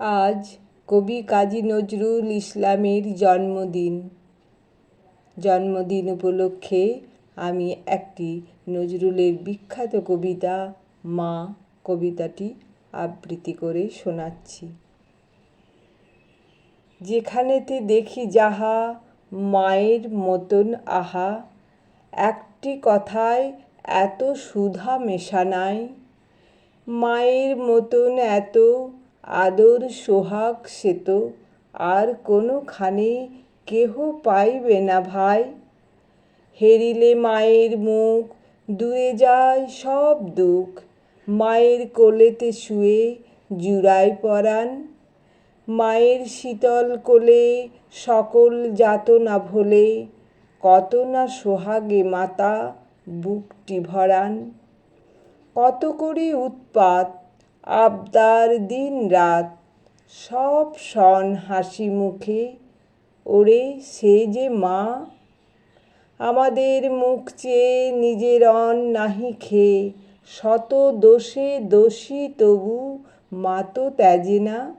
আজ কবি কাজী নজরুল ইসলামের জন্মদিন। জন্মদিন উপলক্ষে আমি একটি নজরুলের বিখ্যাত কবিতা, মা কবিতাটি আবৃত্তি করে শোনাচ্ছি। যেখানেতে দেখি যাহা মায়ের মতন আহা, একটি কথায় এত সুধা মেশা নাই, মায়ের মতন এত আদর সোহাগ সে তো আর কোনোখানে কেহ পাইবে না ভাই। হেরিলে মায়ের মুখ দূরে যায় সব দুঃখ। মায়ের কোলেতে শুয়ে জুড়াই পরাণ। মায়ের শীতল কোলে সকল যাতনা ভোলে, কত না সোহাগে মাতা বুকটি ভরান কত করে উৎপাত আবদার দিন রাত। সব সন হাসি মুখে, ওরে সে যে মা। আমাদের মুখ চেয়ে নিজের অন নাহি খেয়ে, শত দোষে দোষী তবু মা তো ত্যাজে না।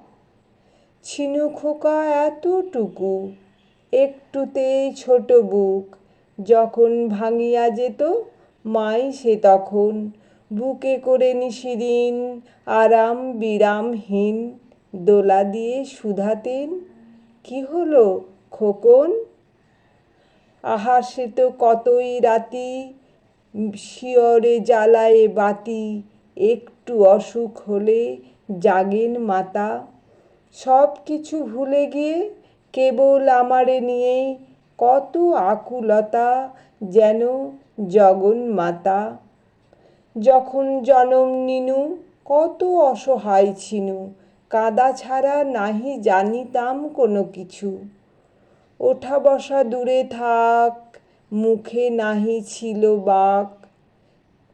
ছিনু খোকা এতটুকু একটুতেই ছোট বুক, যখন ভাঙিয়া যেত মাই সে তখন। বুকে করে নিশিদিন, আরাম বিরামহীন, দোলা দিয়ে শুধাতেন কি হলো খোকন? আহা, সে তো কতই রাতি, শিয়রে জ্বালায়ে বাতি, একটু অসুখ হলে জাগেন মাতা। সব কিছু ভুলে গিয়ে কেবল আমারে নিয়ে কত আকুলতা যেন জগন্মাতা যখন জনম নিনু, কত অসহায় ছিনু। কাদা ছাড়া নাহি জানিতাম কোনো কিছু। ওঠা বসা দূরে থাক, মুখে নাহি ছিল বাক।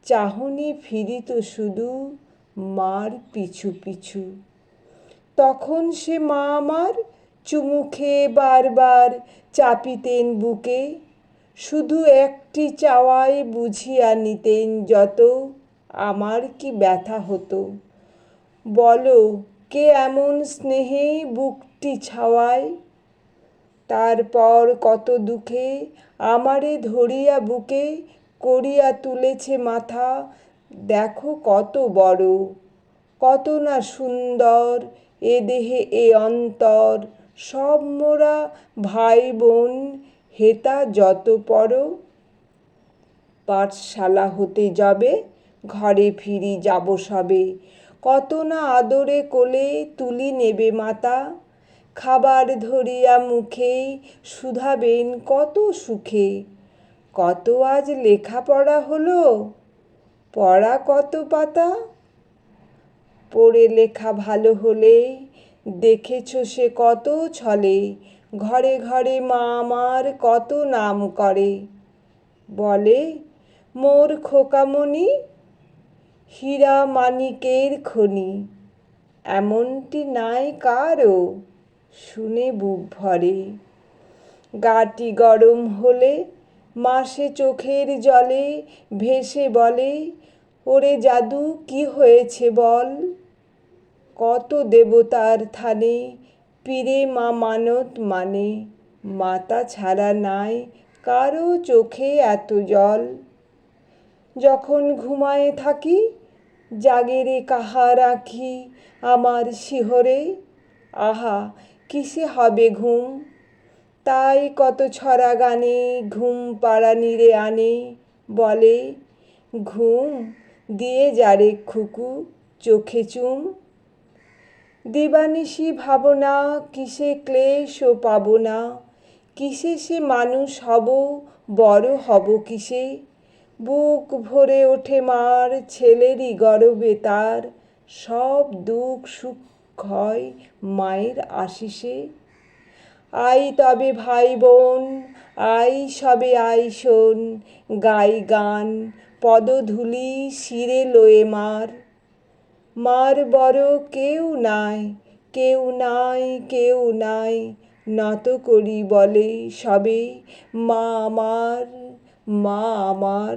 চাহনি ফিরিত শুধু মার পিছু পিছু। তখন সে মা আমার চুমু খেয়ে বারবার চাপিতেন বুকে। শুধু একটি চাওয়ায় বুঝিয়া নিতেন যত আমার কি ব্যথা হতো? বলো, কে এমন স্নেহে বুকটি ছাওয়ায়? তারপর কত দুঃখে আমারে ধরিয়া বুকে করিয়া তুলেছে মাথা। দেখো কত বড়, কত না সুন্দর এ দেহে এ অন্তর। সব মোরা ভাই বোন হেতা যত পর পাঠশালা হতে যাবে ঘরে ফিরি যাব সবে। কত না আদরে কোলে তুলি নেবে মাতা। খাবার ধরিয়া মুখে শুধাবেন কত সুখে। কত আজ লেখাপড়া হলো, পড়া কত পাতা। পড়ে লেখা ভালো হলে দেখেছ সে কত ছলে। ঘরে ঘরে মা আমার কত নাম করে। বলে, মোর খোকামণি হীরা মানিকের খনি। এমনটি নাই কারও, শুনে বুক ভরে। গাটি গরম হলে, মাসে চোখের জলে ভেসে বলে, ওরে জাদু, কি হয়েছে বল? কত দেবতার থানে পীরে মা মানত মানে মাতা ছাড়া নাই কারও চোখে এত জল। যখন ঘুমায়ে থাকি জাগেরে কাহার আঁখি আমার শিহরে? আহা, কিসে হবে ঘুম? তাই কত ছড়া গানে ঘুম পাড়া নিরে আনে, বলে, ঘুম দিয়ে যারে খুকু চোখে চুম? দিবানিশি ভাবনা, কিসে ক্লেশ ও পাব না কিসে সে মানুষ হব, বড় হব কিসে? বুক ভরে ওঠে মার ছেলেরই গর্বে তার। সব দুঃখ সুখ ক্ষয় মায়ের আশিসে। আই তবে ভাই বোন আই সবে আই শোন গাই গান, পদধূলি শিরে লয়ে মার। মার বড় কেউ নাই কেউ নাই কেউ নাই, নত করি বলে সবে মা আমার। মা আমার